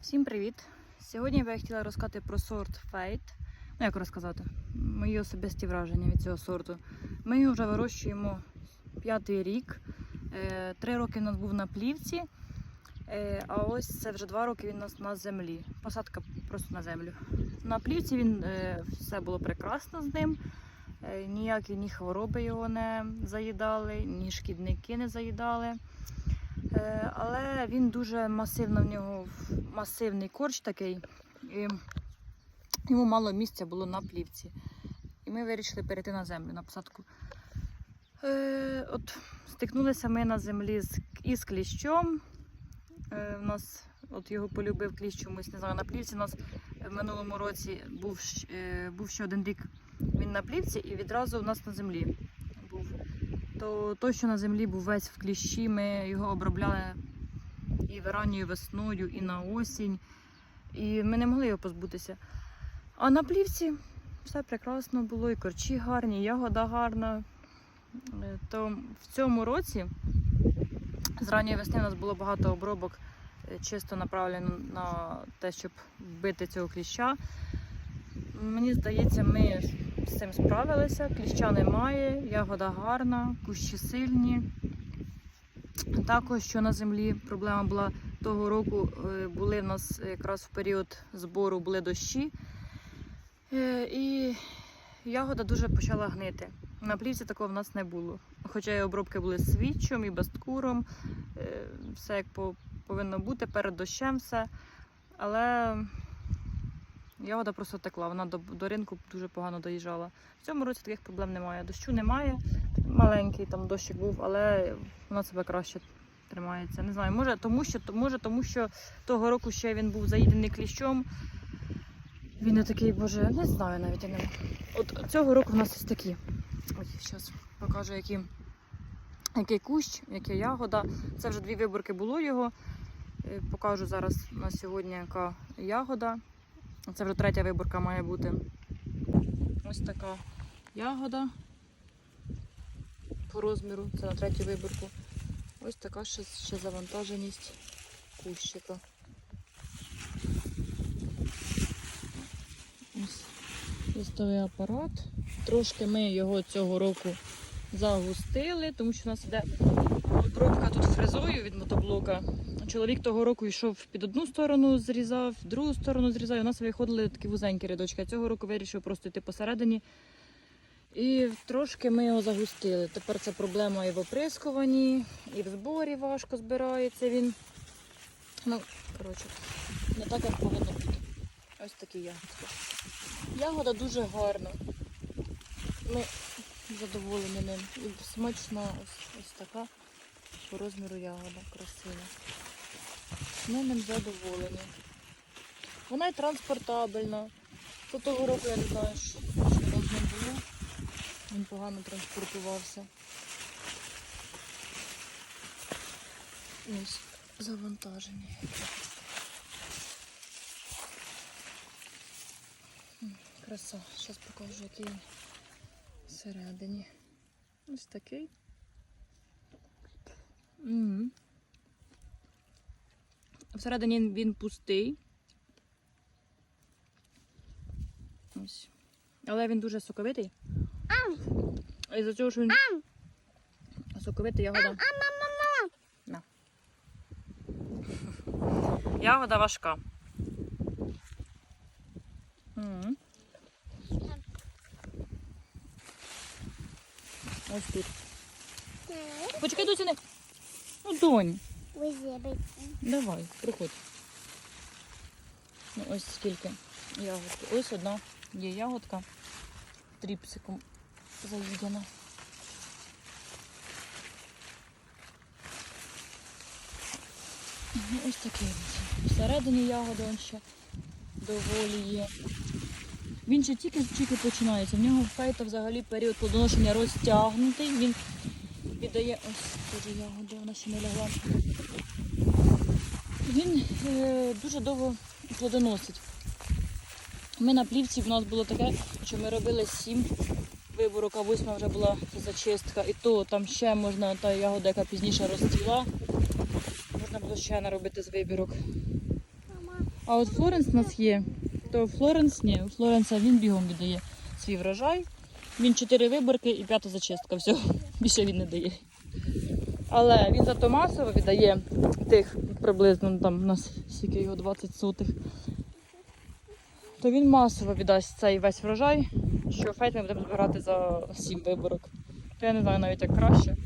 Всім привіт! Сьогодні би я хотіла розказати про сорт Fate. Ну, як розказати? Мої особисті враження від цього сорту. Ми його вже вирощуємо п'ятий рік. Е, Три роки у нас був на плівці, е, а ось це вже два роки він у нас на землі. Посадка просто на землю. На плівці він е, все було прекрасно з ним. Ніякі ні хвороби його не заїдали, ні шкідники не заїдали. Е, Але він дуже масивно в нього масивний корч такий. І йому мало місця було на плівці. І ми вирішили перейти на землю на посадку. Е, от стикнулися ми на землі із кліщом. Е, у нас от його полюбив кліщ чомусь, не знаю, на плівці. У нас в минулому році був, е, був ще один рік він на плівці і відразу у нас на землі. То той, що на землі був весь в кліщі, ми його обробляли і ранньою весною, і на осінь. І ми не могли його позбутися. А на плівці все прекрасно було, і корчі гарні, і ягода гарна. Е, То в цьому році з ранньої весни у нас було багато обробок, е, чисто направлено на те, щоб вбити цього кліща. Мені здається, ми з цим справилися. Кліща немає, ягода гарна, кущі сильні. Також, що на землі проблема була того року, е, були в нас якраз в період збору були дощі. Е, І ягода дуже почала гнити. На плівці такого в нас не було. Хоча і обробки були з свічом і басткуром, е, все як повинно бути, перед дощем все. Але ягода просто текла, вона до, до ринку дуже погано доїжджала. В цьому році таких проблем немає. Дощу немає. Маленький там дощик був, але вона себе краще тримається. Не знаю, може тому, що може, тому що того року ще він був заїдений кліщом. Він не такий, боже, не знаю навіть я не. От цього року в нас ось такі. Ось зараз покажу, які, який кущ, яка ягода. Це вже дві виборки було його. Е, Покажу зараз на сьогодні, яка ягода. Це вже третя виборка має бути. Ось така ягода по розміру. Це на третю виборку. Ось така ще, ще завантаженість кущика. Ось листовий апарат. Трошки ми його цього року загустили, тому що у нас іде обробка тут фрезою від мотоблока. Чоловік того року йшов під одну сторону, зрізав, в другу сторону зрізав. і У нас виходили такі вузенькі рядочки. А цього року вирішив просто йти посередині. І трошки ми його загустили. Тепер це проблема і в оприскуванні, і в зборі важко збирається він. Ну, коротше, не так, як повинно бути. Ось такі ягодки. Ягода дуже гарна. Ми задоволені ним. І смачна ось, ось така по розміру ягода красива. Ми ним задоволені. Вона і транспортабельна. До того року я не знаю, що, там з ним було. Він погано транспортувався. Ось завантаження. М, Краса. Зараз покажу, який він всередині. Ось такий. М. Всередині він пустий. Ось. Але він дуже соковитий. А із-за цього, що він соковитий, ягода. На. Ягода важка. Ось тут. Почекай, Дуся, не. Ну, донь. Давай, приходь. Ну, ось скільки ягодки. Ось одна є ягодка тріпсиком заїдена. Ну, Ось такий. Всередині ягоди він ще доволі є. Він ще тільки-тільки починається. В нього фейта взагалі період плодоношення розтягнутий. Він віддає ось теж ягода, вона ще не лягла. Він е, дуже довго плодоносить. Ми на плівці в нас було таке, що ми робили сім виборок, а восьма вже була зачистка. І то там ще можна та ягода, яка пізніше розцвіла. Можна було ще наробити з вибірок. А от Флоренс у нас є. То Флоренс ні, у Флоренса він бігом віддає свій врожай. Він чотири виборки і п'ята зачистка. Все, більше він не дає. Але він зато масово віддає тих приблизно ну, там у нас скільки його 20 сотих. То він масово віддасть цей весь врожай, що фейт ми будемо збирати за 7 виборок. То я не знаю навіть як краще.